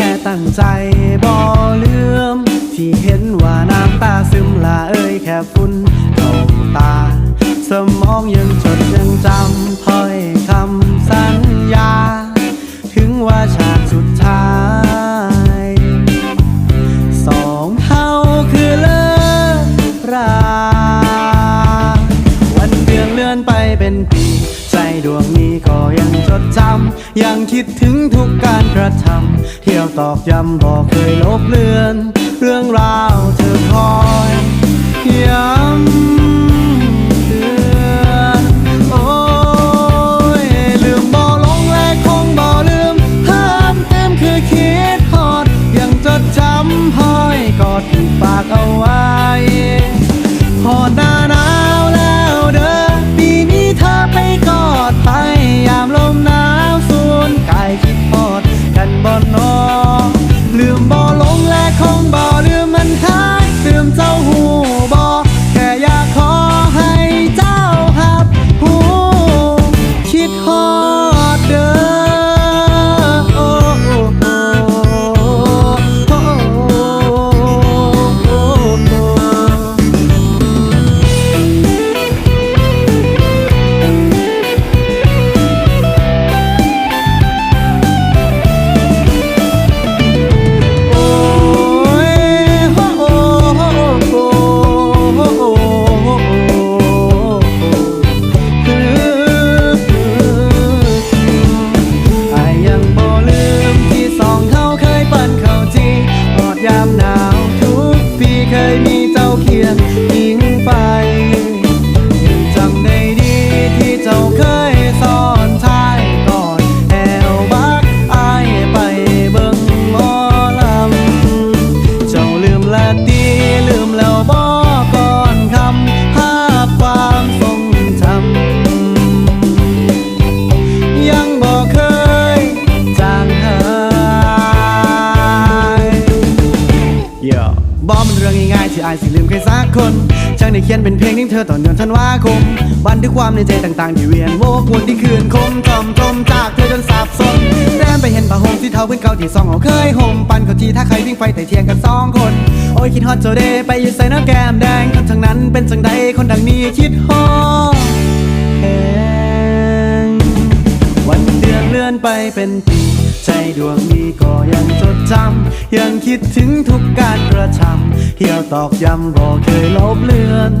แค่ตั้งใจบ่ลืม ที่เห็นว่าน้ำตาซึมละเอ้ยแค่ฝุ่นเข้าตา สมองยังจดยังจำถ้อยคำสัญญา ถึงว่าฉากสุดท้ายสองเท่าคือเลิกราวันเดือนเลื่อนไปเป็นปีใจดวง ยังคิดถึงทุกการกระทำเที่ยวตอกย้ำบอกเคยลบเลือน เยอะบอมันเรื่องง่ายๆที่อายสิลืมใครสักคนช่างได้เขียนเป็นเพลงถึงเธอตอนเดือนธันวาคม บันทึกความในใจต่างๆที่เวียนโวกวนที่คืนคมจอมจมจากเธอจนสับสนแรมไปเห็นผ้าห่มที่เท้าพื้นเก่าที่ซองเอาเคยห่มปันเขาทีถ้าใครวิ่งไฟแต่เทียงกันสองคน โอ้ยคิดฮอตโจเดไปอยู่ใส่หน้าแก้มแดงคนทั้งนั้นเป็นจังใดคนดังนี้คิดฮอตวันเดือนเลื่อนไปเป็นปี ใจดวงนี้ก็ยังจดจำ ยังคิดถึงทุกการกระทำเที่ยวตอกย้ำบอกเคยลบเลือน